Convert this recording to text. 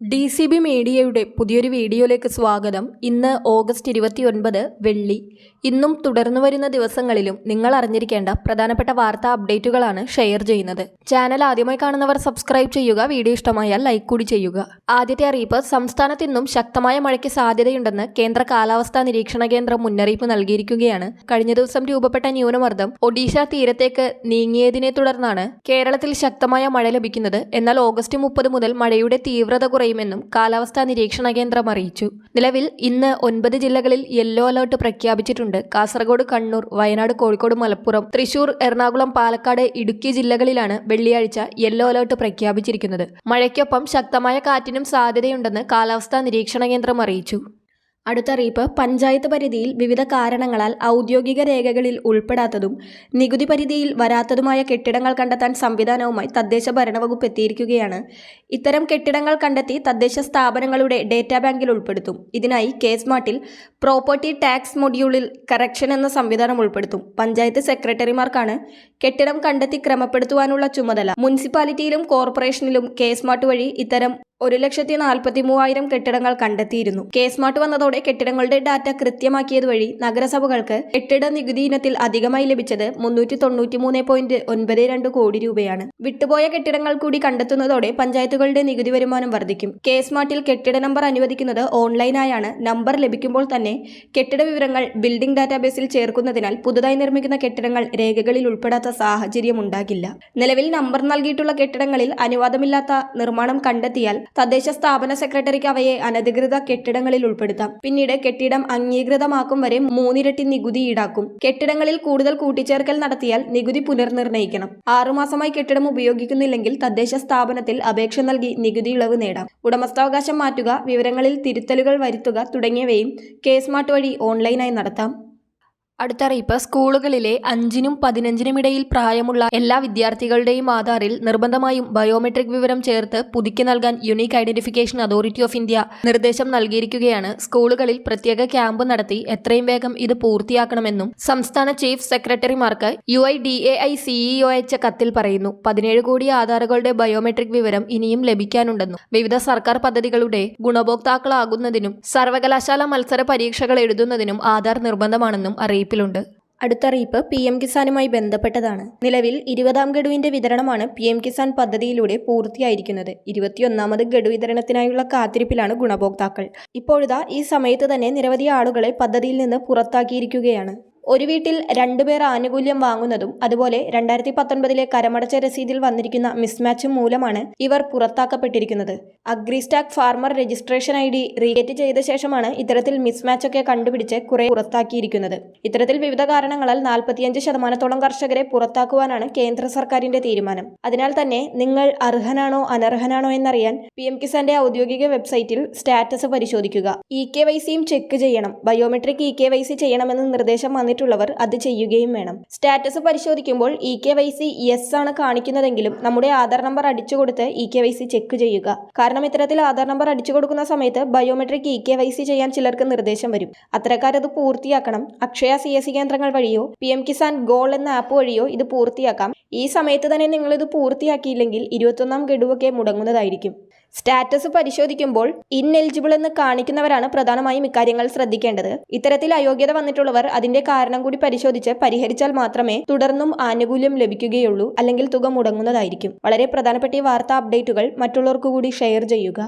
D C B മീഡിയയുടെ പുതിയൊരു വീഡിയോയിലേക്ക് സ്വാഗതം. ഇന്ന് ഓഗസ്റ്റ് ഇരുപത്തിയൊൻപത് വെള്ളി. ഇന്നും തുടർന്നു വരുന്ന ദിവസങ്ങളിലും നിങ്ങൾ അറിഞ്ഞിരിക്കേണ്ട പ്രധാനപ്പെട്ട വാർത്താ അപ്ഡേറ്റുകളാണ് ഷെയർ ചെയ്യുന്നത്. ചാനൽ ആദ്യമായി കാണുന്നവർ സബ്സ്ക്രൈബ് ചെയ്യുക വീഡിയോ ഇഷ്ടമായാൽ ലൈക്ക് കൂടി ചെയ്യുക. ആദ്യത്തെ അറിയിപ്പ് സംസ്ഥാനത്ത് ഇന്നും ശക്തമായ മഴയ്ക്ക് സാധ്യതയുണ്ടെന്ന് കേന്ദ്ര കാലാവസ്ഥാ നിരീക്ഷണ കേന്ദ്രം മുന്നറിയിപ്പ് നൽകിയിരിക്കുകയാണ്. കഴിഞ്ഞ ദിവസം രൂപപ്പെട്ട ന്യൂനമർദ്ദം ഒഡീഷ തീരത്തേക്ക് നീങ്ങിയതിനെ തുടർന്നാണ് കേരളത്തിൽ ശക്തമായ മഴ ലഭിക്കുന്നത്. എന്നാൽ ഓഗസ്റ്റ് മുപ്പത് മുതൽ മഴയുടെ തീവ്രത കുറയുമെന്നും കാലാവസ്ഥാ നിരീക്ഷണ കേന്ദ്രം അറിയിച്ചു. നിലവിൽ ഇന്ന് ഒൻപത് ജില്ലകളിൽ യെല്ലോ അലർട്ട് പ്രഖ്യാപിച്ചിട്ടുണ്ട്. കാസർഗോഡ് കണ്ണൂർ വയനാട് കോഴിക്കോട് മലപ്പുറം തൃശൂർ എറണാകുളം പാലക്കാട് ഇടുക്കി ജില്ലകളിലാണ് വെള്ളിയാഴ്ച യെല്ലോ അലർട്ട് പ്രഖ്യാപിച്ചിരിക്കുന്നത്. മഴയ്ക്കൊപ്പം ശക്തമായ കാറ്റിനും സാധ്യതയുണ്ടെന്ന് കാലാവസ്ഥാ നിരീക്ഷണ കേന്ദ്രം അറിയിച്ചു. അടുത്ത അറിയിപ്പ് പഞ്ചായത്ത് പരിധിയിൽ വിവിധ കാരണങ്ങളാൽ ഔദ്യോഗിക രേഖകളിൽ ഉൾപ്പെടാത്തതും നികുതി പരിധിയിൽ വരാത്തതുമായ കെട്ടിടങ്ങൾ കണ്ടെത്താൻ സംവിധാനവുമായി തദ്ദേശ ഭരണവകുപ്പ് എത്തിയിരിക്കുകയാണ്. ഇത്തരം കെട്ടിടങ്ങൾ കണ്ടെത്തി തദ്ദേശ സ്ഥാപനങ്ങളുടെ ഡേറ്റാ ബാങ്കിൽ ഉൾപ്പെടുത്തും. ഇതിനായി കെ സ്മാർട്ടിൽ പ്രോപ്പർട്ടി ടാക്സ് മൊഡ്യൂളിൽ കറക്ഷൻ എന്ന സംവിധാനം ഉൾപ്പെടുത്തും. പഞ്ചായത്ത് സെക്രട്ടറിമാർക്കാണ് കെട്ടിടം കണ്ടെത്തി ക്രമപ്പെടുത്തുവാനുള്ള ചുമതല. മുനിസിപ്പാലിറ്റിയിലും കോർപ്പറേഷനിലും കെ സ്മാർട്ട് വഴി ഇത്തരം ഒരു ലക്ഷത്തി നാൽപ്പത്തി മൂവായിരം കെട്ടിടങ്ങൾ കണ്ടെത്തിയിരുന്നു. കേസ്മാർട്ട് വന്നതോടെ കെട്ടിടങ്ങളുടെ ഡാറ്റ കൃത്യമാക്കിയത് വഴി നഗരസഭകൾക്ക് കെട്ടിട നികുതി ഇനത്തിൽ അധികമായി ലഭിച്ചത് മുന്നൂറ്റി തൊണ്ണൂറ്റി മൂന്ന് പോയിന്റ് ഒൻപത് രണ്ട് കോടി രൂപയാണ്. വിട്ടുപോയ കെട്ടിടങ്ങൾ കൂടി കണ്ടെത്തുന്നതോടെ പഞ്ചായത്തുകളുടെ നികുതി വരുമാനം വർദ്ധിക്കും. കേസ്മാർട്ടിൽ കെട്ടിട നമ്പർ അനുവദിക്കുന്നത് ഓൺലൈനായാണ്. നമ്പർ ലഭിക്കുമ്പോൾ തന്നെ കെട്ടിട വിവരങ്ങൾ ബിൽഡിംഗ് ഡാറ്റാബേസിൽ ചേർക്കുന്നതിനാൽ പുതുതായി നിർമ്മിക്കുന്ന കെട്ടിടങ്ങൾ രേഖകളിൽ ഉൾപ്പെടാത്ത സാഹചര്യം ഉണ്ടാകില്ല. നിലവിൽ നമ്പർ നൽകിയിട്ടുള്ള കെട്ടിടങ്ങളിൽ അനുവാദമില്ലാത്ത നിർമ്മാണം കണ്ടെത്തിയാൽ തദ്ദേശ സ്ഥാപന സെക്രട്ടറിക്ക് അവയെ അനധികൃത കെട്ടിടങ്ങളിൽ ഉൾപ്പെടുത്താം. പിന്നീട് കെട്ടിടം അംഗീകൃതമാക്കും വരെ മൂന്നിരട്ടി നികുതി ഈടാക്കും. കെട്ടിടങ്ങളിൽ കൂടുതൽ കൂട്ടിച്ചേർക്കൽ നടത്തിയാൽ നികുതി പുനർനിർണയിക്കണം ആറുമാസമായി കെട്ടിടം ഉപയോഗിക്കുന്നില്ലെങ്കിൽ തദ്ദേശ സ്ഥാപനത്തിൽ അപേക്ഷ നൽകി നികുതി ഇളവ് നേടാം. ഉടമസ്ഥാവകാശം മാറ്റുക വിവരങ്ങളിൽ തിരുത്തലുകൾ വരുത്തുക തുടങ്ങിയവയും കേസ്മാർട്ട് വഴി ഓൺലൈനായി നടത്താം. അടുത്ത അറിയിപ്പ് സ്കൂളുകളിലെ അഞ്ചിനും പതിനഞ്ചിനും ഇടയിൽ പ്രായമുള്ള എല്ലാ വിദ്യാർത്ഥികളുടെയും ആധാറിൽ നിർബന്ധമായും ബയോമെട്രിക് വിവരം ചേർത്ത് പുതുക്കി നൽകാൻ unique identification authority of India നിർദ്ദേശം നൽകിയിരിക്കുകയാണ്. സ്കൂളുകളിൽ പ്രത്യേക ക്യാമ്പ് നടത്തി എത്രയും വേഗം ഇത് പൂർത്തിയാക്കണമെന്നും സംസ്ഥാന ചീഫ് സെക്രട്ടറിമാർക്ക് U I D A I CEO അയച്ച കത്തിൽ പറയുന്നു. പതിനേഴ് കോടി ആധാറുകളുടെ ബയോമെട്രിക് വിവരം ഇനിയും ലഭിക്കാനുണ്ടെന്നും വിവിധ സർക്കാർ പദ്ധതികളുടെ ഗുണഭോക്താക്കളാകുന്നതിനും സർവകലാശാല മത്സര പരീക്ഷകൾ എഴുതുന്നതിനും ആധാർ നിർബന്ധമാണെന്നും അറിയിപ്പിലുണ്ട് അടുത്തറിയിപ്പ് പി എം കിസാനുമായി ബന്ധപ്പെട്ടതാണ്. നിലവിൽ ഇരുപതാം ഗഡുവിന്റെ വിതരണമാണ് പി എം കിസാൻ പദ്ധതിയിലൂടെ പൂർത്തിയായിരിക്കുന്നത്. ഇരുപത്തിയൊന്നാമത് ഗഡു വിതരണത്തിനായുള്ള കാത്തിരിപ്പിലാണ് ഗുണഭോക്താക്കൾ. ഇപ്പോഴിതാ ഈ സമയത്ത് തന്നെ നിരവധി ആളുകളെ പദ്ധതിയിൽ നിന്ന് പുറത്താക്കിയിരിക്കുകയാണ്. ഒരു വീട്ടിൽ രണ്ടുപേർ ആനുകൂല്യം വാങ്ങുന്നതും അതുപോലെ രണ്ടായിരത്തി പത്തൊൻപതിലെ കരമടച്ച രസീതിൽ വന്നിരിക്കുന്ന മിസ്മാച്ചും മൂലമാണ് ഇവർ പുറത്താക്കപ്പെട്ടിരിക്കുന്നത്. Agristack farmer registration I D റീഗേറ്റ് ചെയ്ത ശേഷമാണ് ഇത്തരത്തിൽ മിസ്മാച്ചൊക്കെ കണ്ടുപിടിച്ച് കുറെ പുറത്താക്കിയിരിക്കുന്നത്. ഇത്തരത്തിൽ വിവിധ കാരണങ്ങളാൽ നാൽപ്പത്തിയഞ്ച് ശതമാനത്തോളം കർഷകരെ പുറത്താക്കുവാനാണ് കേന്ദ്ര സർക്കാരിന്റെ തീരുമാനം. അതിനാൽ തന്നെ നിങ്ങൾ അർഹനാണോ അനർഹനാണോ എന്നറിയാൻ പി എം കിസാന്റെ ഔദ്യോഗിക വെബ്സൈറ്റിൽ സ്റ്റാറ്റസ് പരിശോധിക്കുക. ഇ കെ വൈ സിയും ചെക്ക് ചെയ്യണം. Biometric E K Y C ചെയ്യണമെന്ന് നിർദ്ദേശം വന്നിട്ടുള്ളവർ അത് ചെയ്യുകയും വേണം. സ്റ്റാറ്റസ് പരിശോധിക്കുമ്പോൾ E K Y C yes ആണ് കാണിക്കുന്നതെങ്കിലും നമ്മുടെ ആധാർ നമ്പർ അടിച്ചു കൊടുത്ത് E K Y C check ചെയ്യുക. കാരണം ഇത്തരത്തിൽ ആധാർ നമ്പർ അടിച്ചു കൊടുക്കുന്ന സമയത്ത് biometric E K Y C ചെയ്യാൻ ചിലർക്ക് നിർദ്ദേശം വരും. അത്തരക്കാരത് പൂർത്തിയാക്കണം. അക്ഷയ സി എസ് സി കേന്ദ്രങ്ങൾ വഴിയോ പി എം കിസാൻ ഗോൾ എന്ന ആപ്പ് വഴിയോ ഇത് പൂർത്തിയാക്കാം. ഈ സമയത്ത് തന്നെ നിങ്ങളിത് പൂർത്തിയാക്കിയില്ലെങ്കിൽ ഇരുപത്തൊന്നാം ഗഡുവൊക്കെ മുടങ്ങുന്നതായിരിക്കും. സ്റ്റാറ്റസ് പരിശോധിക്കുമ്പോൾ ഇൻഎലിജിബിൾ എന്ന് കാണിക്കുന്നവരാണ് പ്രധാനമായും ഇക്കാര്യങ്ങൾ ശ്രദ്ധിക്കേണ്ടത്. ഇത്തരത്തിൽ അയോഗ്യത വന്നിട്ടുള്ളവർ അതിന്റെ കാരണം കൂടി പരിശോധിച്ച് പരിഹരിച്ചാൽ മാത്രമേ തുടർന്നും ആനുകൂല്യം ലഭിക്കുകയുള്ളൂ അല്ലെങ്കിൽ തുക മുടങ്ങുന്നതായിരിക്കും. വളരെ പ്രധാനപ്പെട്ട ഈ വാർത്താ അപ്ഡേറ്റുകൾ മറ്റുള്ളവർക്ക് കൂടി ഷെയർ ചെയ്യുക.